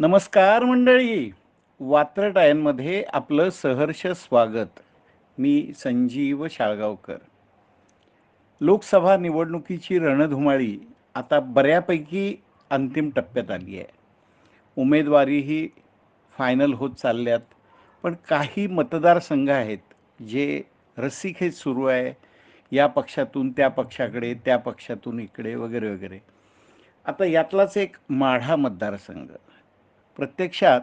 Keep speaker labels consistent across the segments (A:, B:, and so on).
A: नमस्कार मंडळी. वात्रटायांमध्ये आपलं सहर्ष स्वागत. मी संजीव शाळगावकर. लोकसभा निवडणुकीची रणधुमाळी आता बऱ्यापैकी अंतिम टप्प्यात आली आहे. उमेदवारीही फायनल होत चालल्यात. पण काही मतदारसंघ आहेत जे रस्सीखेच सुरू आहे. या पक्षातून त्या पक्षाकडे त्या पक्षातून इकडे वगैरे वगैरे. आता यातलाच एक माढा मतदारसंघ. प्रत्यक्षात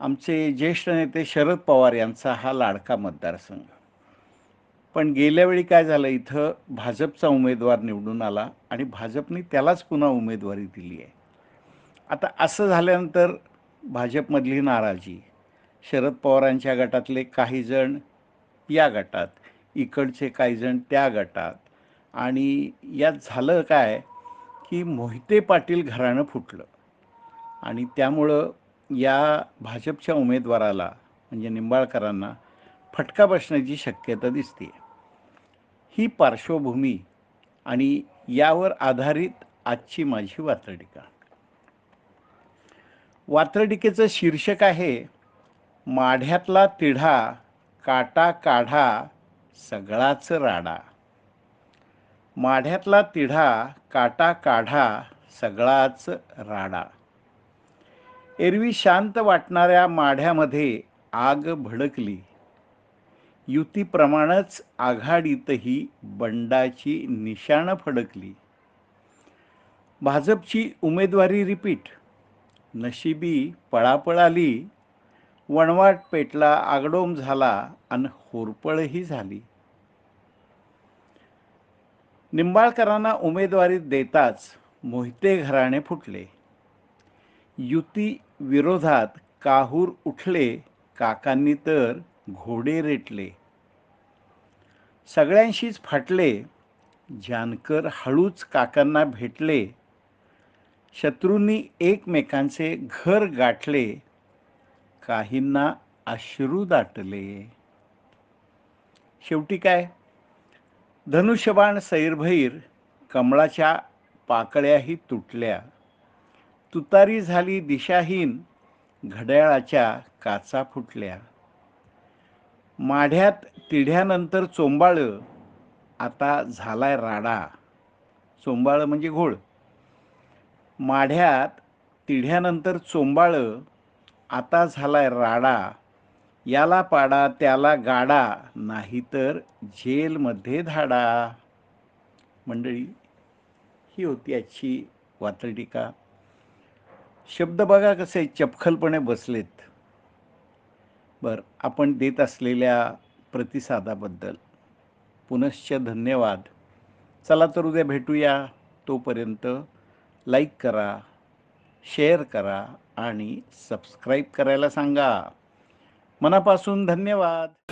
A: आमचे ज्येष्ठ नेते शरद पवार यांचा हा लाडका मतदारसंघ. पण गेल्या वेळी काय झालं? इथं भाजपचा उमेदवार निवडून आला आणि भाजपने त्यालाच पुन्हा उमेदवारी दिली आहे. आता असं झाल्यानंतर भाजपमधली नाराजी शरद पवारांच्या गटातले काही जण या गटात इकडचे काही जण त्या गटात आणि यात झालं काय की मोहिते पाटील घराणं फुटलं. आणि त्यामुळं या भाजपच्या उमेदवाराला म्हणजे निंबाळकरांना फटका बसण्याची शक्यता दिसते ही पार्श्वभूमी आणि यावर आधारित आजची माझी वात्रटिका. वात्रटिकेचं शीर्षक आहे माढ्यातला तिढा काटा काढा सगळाच राडा. माढ्यातला तिढा काटा काढा सगळाच राडा. एरवी शांत वाटणाऱ्या माढ्यामध्ये आग भडकली. युतीप्रमाणेच आघाडीतही बंडाची निशाणं फडकली. भाजपची उमेदवारी रिपीट नशिबी पळापळ आली वणवाट पेटला आगडोम झाला आणि होरपळही झाली. निंबाळकरांना उमेदवारी देताच मोहिते घराणे फुटले. युती विरोधात काहूर उठले काकांनी तर घोडे रेटले. सगळ्यांशीच फाटले जानकर हळूच काकांना भेटले. शत्रूंनी एकमेकांचे घर गाठले काहींना अश्रू दाटले. शेवटी काय? धनुष्यबाण सैरभैर कमळाच्या पाकळ्याही तुटल्या. तुतारी झाली दिशाहीन घड्याळाच्या काचा फुटल्या. माढ्यात तिढ्यानंतर चोंबाळ आता झालाय राडा. चोंबाळ म्हणजे घोळ. माढ्यात तिढ्यानंतर चोंबाळ आता झालाय राडा. याला पाडा त्याला गाडा नाहीतर जेलमध्ये धाडा. मंडळी ही होती आजची वात्रटिका शब्द बघा कसे चपखलपणे बसलेत. बर आपण देत असलेल्या प्रतिसादाबद्दल पुनश्च धन्यवाद. चला तर उद्या भेटूया. तोपर्यंत लाईक करा शेअर करा आणि सबस्क्राईब करायला सांगा. मनापासून धन्यवाद.